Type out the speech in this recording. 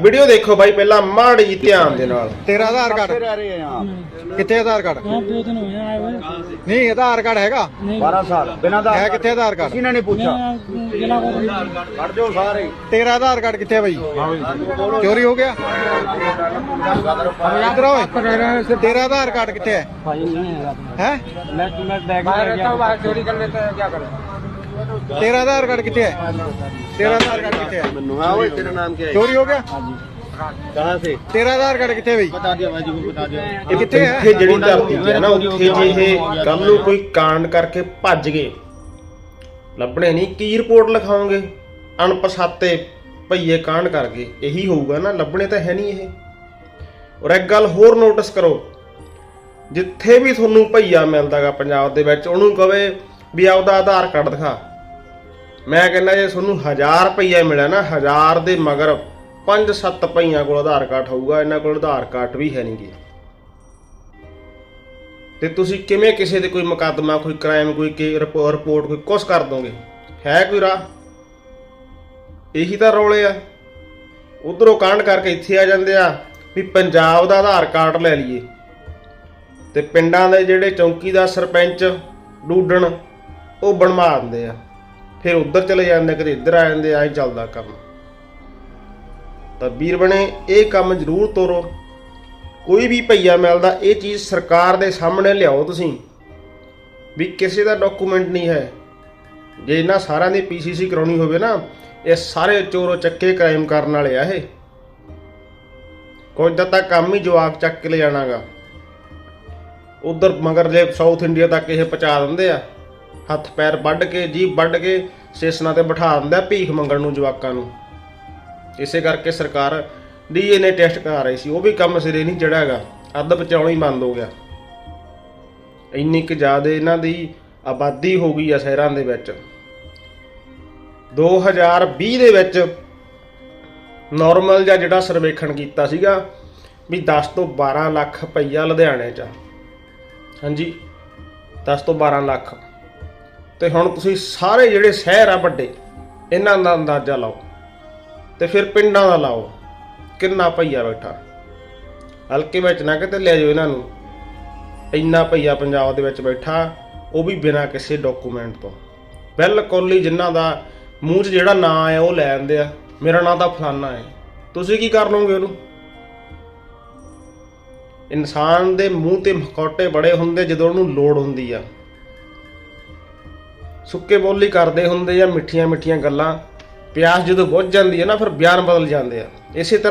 Video ਦੇਖੋ ਬਾਈ ਪਹਿਲਾਂ ਮਾੜੀ ਜੀ ਧਿਆਨ ਦੇ ਨਾਲ ਤੇਰਾ ਆਧਾਰ ਕਾਰਡ रह रहे हैं यहाँ ਕਿੱਥੇ ਆਧਾਰ ਕਾਰਡ हाँ दो दिन हुए आए हुए ਨਹੀਂ ਆਧਾਰ ਕਾਰਡ ਹੈਗਾ नहीं बारह साल बिना आधार ਹੈ कार्ड ਕਿੱਥੇ ਆਧਾਰ ਕਾਰਡ किसी ने नहीं पूछा मैं जिला को कट जाओ सारे ਤੇਰਾ ਆਧਾਰ ਕਾਰਡ ਕਿੱਥੇ ਹੈ ਬਾਈ ਚੋਰੀ ਹੋ ਗਿਆ ਇਧਰ ਓਏ ਤੇਰਾ ਆਧਾਰ ਕਾਰਡ ਕਿੱਥੇ ਹੈ भाई नहीं है ਹੈ मैं तुम्हें बैग में रहता हूँ बाहर चोरी कर लेते हैं क्या करें ਤੇਰਾ ਆਧਾਰ ਕਾਰਡ ਕਿੱਥੇ ਹੈ ਤੇਰਾ ਆਧਾਰ ਕਾਰਡ ਕਿੱਥੇ ਹੈ हाँ वही तेरा नाम क्या है ਚੋਰੀ ਹੋ ਗਿਆ कहाँ से ਤੇਰਾ ਆਧਾਰ ਕਾਰਡ ਕਿੱਥੇ ਬਈ बता दिया भाई जी को बता दिया ਇਹ ਕਿੱਥੇ ਹੈ ਇੱਥੇ ਜਿਹੜੀ ਧਰਤੀ ਤੇ ਹੈ ਨਾ ਉੱਥੇ ਜੇ ਇਹ ਕੱਲ ਨੂੰ ਕੋਈ ਕਾਂਡ ਕਰਕੇ ਭੱਜ ਗਏ ਲੱਭਣੇ ਨਹੀਂ ਕੀ ਰਿਪੋਰਟ ਲਿਖਾਓਗੇ ਅਣਪਛਾਤੇ ਭਈਏ ਕਾਂਡ ਕਰ ਗਏ ਇਹੀ ਹੋਊਗਾ ਨਾ ਲੱਭਣੇ ਤਾਂ ਹੈ ਨਹੀਂ ਇਹ ਔਰ ਇੱਕ ਗੱਲ ਹੋਰ ਨੋਟਿਸ ਕਰੋ ਜਿੱਥੇ ਵੀ ਤੁਹਾਨੂੰ ਭਈਆ ਮਿਲਦਾਗਾ ਪੰਜਾਬ ਦੇ ਵਿੱਚ ਉਹਨੂੰ ਕਵੇ ਵੀ ਆਪਦਾ ਆਧਾਰ ਕਾਰਡ ਦਿਖਾ ਮੈਂ ਕਹਿੰਦਾ ਜੇ ਤੁਹਾਨੂੰ 1000 ਰੁਪਈਆ ਮਿਲਿਆ ਨਾ 1000 ਦੇ ਮਗਰ 5-7 ਪਈਆਂ ਕੋਲ ਆਧਾਰ ਕਾਰਡ ਹੋਊਗਾ, ਇਹਨਾਂ ਕੋਲ ਆਧਾਰ ਕਾਰਡ ਵੀ ਹੈ ਨਹੀਂਗੇ। ਤੇ ਤੁਸੀਂ ਕਿਵੇਂ ਕਿਸੇ ਦੇ ਕੋਈ ਮੁਕੱਦਮਾ, ਕੋਈ ਕ੍ਰਾਈਮ ਕੋਈ ਰਿਪੋ- ਰਿਪੋਰਟ ਕੋਈ ਕੁਛ ਕਰ ਦੋਗੇ? ਹੈ ਕੋਈ ਰਾਹ? ਇਹੀ ਤਾਂ ਰੌਲੇ ਆ। ਉਧਰੋਂ ਕਾਂਡ ਕਰਕੇ ਇੱਥੇ ਆ ਜਾਂਦੇ ਆ ਵੀ ਪੰਜਾਬ ਦਾ ਆਧਾਰ ਕਾਰਡ ਲੈ ਲਈਏ। ਤੇ ਪਿੰਡਾਂ ਦੇ ਜਿਹੜੇ ਚੌਂਕੀ ਦਾ ਸਰਪੰਚ, ਡੂਡਣ, ਉਹ ਬਣਵਾ ਦਿੰਦੇ ਆ। ਫਿਰ ਉੱਧਰ ਚਲੇ ਜਾਂਦੇ, ਕਦੇ ਇੱਧਰ ਆ ਜਾਂਦੇ, ਐਂ ਚੱਲਦਾ ਕੰਮ। ਤਾਂ ਵੀਰ ਬਣੇ, ਇਹ ਕੰਮ ਜ਼ਰੂਰ ਤੋਰੋ। ਕੋਈ ਵੀ ਭਈਆ ਮਿਲਦਾ, ਇਹ ਚੀਜ਼ ਸਰਕਾਰ ਦੇ ਸਾਹਮਣੇ ਲਿਆਓ ਤੁਸੀਂ, ਵੀ ਕਿਸੇ ਦਾ ਡਾਕੂਮੈਂਟ ਨਹੀਂ ਹੈ। ਜੇ ਇਹਨਾਂ ਸਾਰਿਆਂ ਦੀ ਪੀਸੀਸੀ ਕਰਾਉਣੀ ਹੋਵੇ ਨਾ, ਇਹ ਸਾਰੇ ਚੋਰੋ ਚੱਕੇ ਕ੍ਰਾਈਮ ਕਰਨ ਵਾਲੇ ਆ ਇਹ। ਕੋਈ ਦਾ ਤਾਂ ਕੰਮ ਹੀ ਜਵਾਕ ਚੱਕ ਕੇ ਲੈ ਜਾਣਾਗਾ ਉਧਰ ਮਗਰ ਜੇ ਸਾਊਥ ਇੰਡੀਆ ਤੱਕ ਇਹ ਪਹੁੰਚਾ ਦਿੰਦੇ ਆ। ਹੱਥ ਪੈਰ ਵੱਢ ਕੇ, ਜੀਭ ਵੱਢ ਕੇ ਸਟੇਸ਼ਨਾਂ ਤੇ ਬਿਠਾ ਦਿੰਦਾ ਭੀਖ ਮੰਗਣ ਨੂੰ ਜਵਾਕਾਂ ਨੂੰ। ਇਸੇ ਕਰਕੇ ਸਰਕਾਰ ਡੀਐਨਏ ਟੈਸਟ ਕਰਾ ਰਹੀ ਸੀ। ਉਹ ਵੀ ਕੰਮ ਸਿਰੇ ਨਹੀਂ ਚੜਿਆ ਹੈਗਾ। ਅੱਧ ਬਚਾਉਣਾ ਹੀ ਬੰਦ ਹੋ ਗਿਆ। ਇੰਨੀ ਕੁ ਜ਼ਿਆਦਾ ਇਹਨਾਂ ਦੀ ਆਬਾਦੀ ਹੋ ਗਈ ਆ ਸ਼ਹਿਰਾਂ ਦੇ ਵਿੱਚ। 2020 ਦੇ ਵਿੱਚ ਨਾਰਮਲ ਜਾਂ ਜਿਹੜਾ ਸਰਵੇਖਣ ਕੀਤਾ ਸੀਗਾ ਵੀ 10 ਤੋਂ 12 ਲੱਖ ਪਈਆ ਲੁਧਿਆਣੇ 'ਚ ਹਾਂਜੀ 10 ਤੋਂ 12 ਲੱਖ। ਤੇ ਹੁਣ ਤੁਸੀਂ ਸਾਰੇ ਜਿਹੜੇ ਸ਼ਹਿਰ ਆ ਵੱਡੇ, ਇਹਨਾਂ ਦਾ ਅੰਦਾਜ਼ਾ ਲਾਓ। ਤੇ ਫਿਰ ਪਿੰਡਾਂ ਦਾ ਲਾਓ, ਕਿੰਨਾ ਭਈਆ ਬੈਠਾ। ਹਲਕੇ ਵਿੱਚ ਨਾ ਕਿਤੇ ਲੈ ਜਾਓ ਇਹਨਾਂ ਨੂੰ। ਇੰਨਾ ਭਈਆ ਪੰਜਾਬ ਦੇ ਵਿੱਚ ਬੈਠਾ, ਉਹ ਵੀ ਬਿਨਾਂ ਕਿਸੇ ਡਾਕੂਮੈਂਟ ਤੋਂ। ਬਿਲਕੁਲ ਹੀ ਜਿਨ੍ਹਾਂ ਦਾ ਮੂੰਹ 'ਚ ਜਿਹੜਾ ਨਾਂ ਹੈ ਉਹ ਲੈ ਆਂਦੇ ਆ। ਮੇਰਾ ਨਾਂ ਤਾਂ ਫਲਾਨਾ ਹੈ। ਤੁਸੀਂ ਕੀ ਕਰ ਲਓਗੇ ਉਹਨੂੰ? ਇਨਸਾਨ ਦੇ ਮੂੰਹ ਤੇ ਮਖੌਟੇ ਬੜੇ ਹੁੰਦੇ ਜਦੋਂ ਉਹਨੂੰ ਲੋੜ ਹੁੰਦੀ ਆ। ਸੁੱਕੇ ਬੋਲੀ ਕਰਦੇ ਹੁੰਦੇ ਆ ਮਿੱਠੀਆਂ ਮਿੱਠੀਆਂ ਗੱਲਾਂ, ਪਿਆਸ ਜਦੋਂ ਬੁੱਝ ਜਾਂਦੀ ਹੈ ਨਾ, ਫਿਰ ਬਿਆਨ ਬਦਲ ਜਾਂਦੇ ਆ। ਇਸੇ ਤਰ੍ਹਾਂ